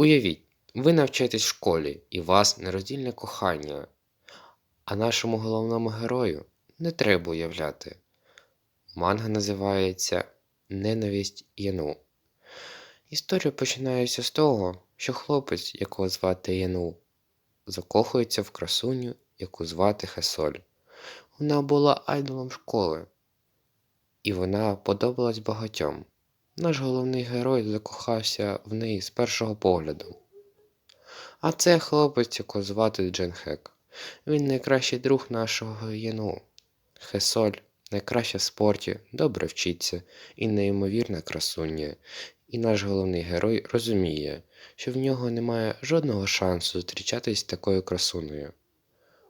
Уявіть, ви навчаєтесь в школі, і вас нероздільне кохання, а нашому головному герою не треба уявляти. Манга називається Ненависть Яну. Історія починається з того, що хлопець, якого звати Яну, закохується в красуню, яку звати Хесоль. Вона була айдолом школи, і вона подобалась багатьом. Наш головний герой закохався в неї з першого погляду. А це хлопець, якого звати Джен Хек. Він найкращий друг нашого Яну. Хесоль найкраща в спорті, добре вчиться і неймовірна красуня. І наш головний герой розуміє, що в нього немає жодного шансу зустрічатись з такою красунею.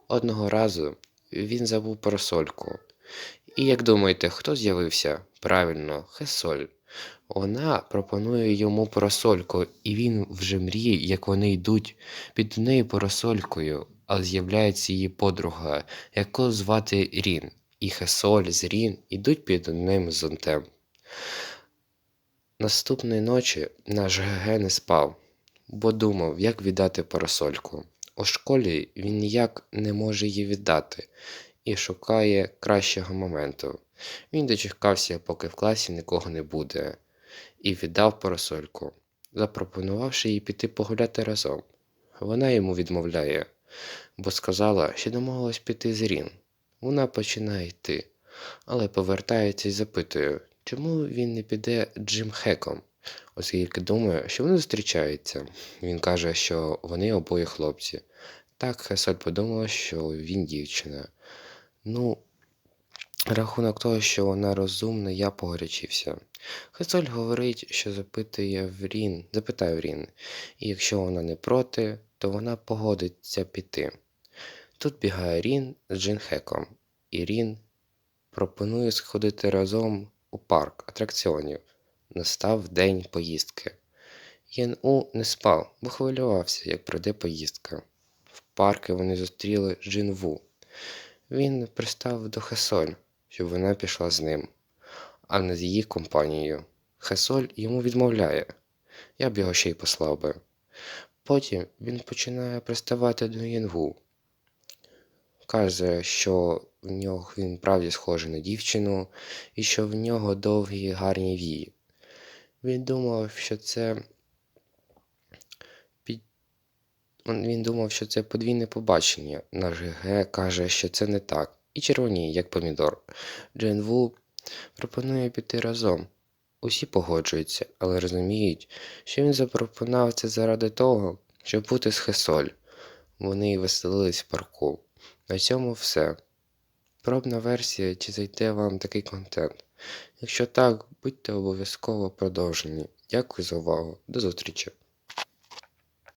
Одного разу він забув парасольку. І як думаєте, хто з'явився? Правильно, Хесоль. Вона пропонує йому парасольку, і він вже мріє, як вони йдуть під нею парасолькою, а з'являється її подруга, яку звати Рін. І Хесоль з Рін ідуть під одним зонтем. Наступної ночі наш ГГ не спав, бо думав, як віддати парасольку. У школі він ніяк не може її віддати і шукає кращого моменту. Він дочекався, поки в класі нікого не буде, і віддав парасольку, запропонувавши їй піти погуляти разом. Вона йому відмовляє, бо сказала, що домовилась піти з Рін. Вона починає йти, але повертається і запитує, чому він не піде Джим Хеком, оскільки думає, що вони зустрічаються. Він каже, що вони обоє хлопці. Так Хесель подумала, що він дівчина. Ну, рахунок того, що вона розумна, я погорячився. Хесель говорить, що запитує в Рін, запитає в Рін, і якщо вона не проти, то вона погодиться піти. Тут бігає Рін з Джинхеком, і Рін пропонує сходити разом у парк атракціонів. Настав день поїздки. Єн У не спав, бо хвилювався, як пройде поїздка. В парки вони зустріли Джин Ву. Він пристав до Хесоль, щоб вона пішла з ним, а не з її компанією. Хесоль йому відмовляє. Я б його ще й послав би. Потім він починає приставати до Єнгу. Каже, що в нього він правді схожий на дівчину, і що в нього довгі гарні вії. Він думав, що це під... Він думав, що це подвійне побачення. Наш ГГ каже, що це не так. І червоніє, як помідор. Джен Ву пропонує піти разом. Усі погоджуються, але розуміють, що він запропонував це заради того, щоб бути з Хесоль. Вони й веселились в парку. На цьому все. Пробна версія, чи зайде вам такий контент. Якщо так, будьте обов'язково продовжені. Дякую за увагу. До зустрічі!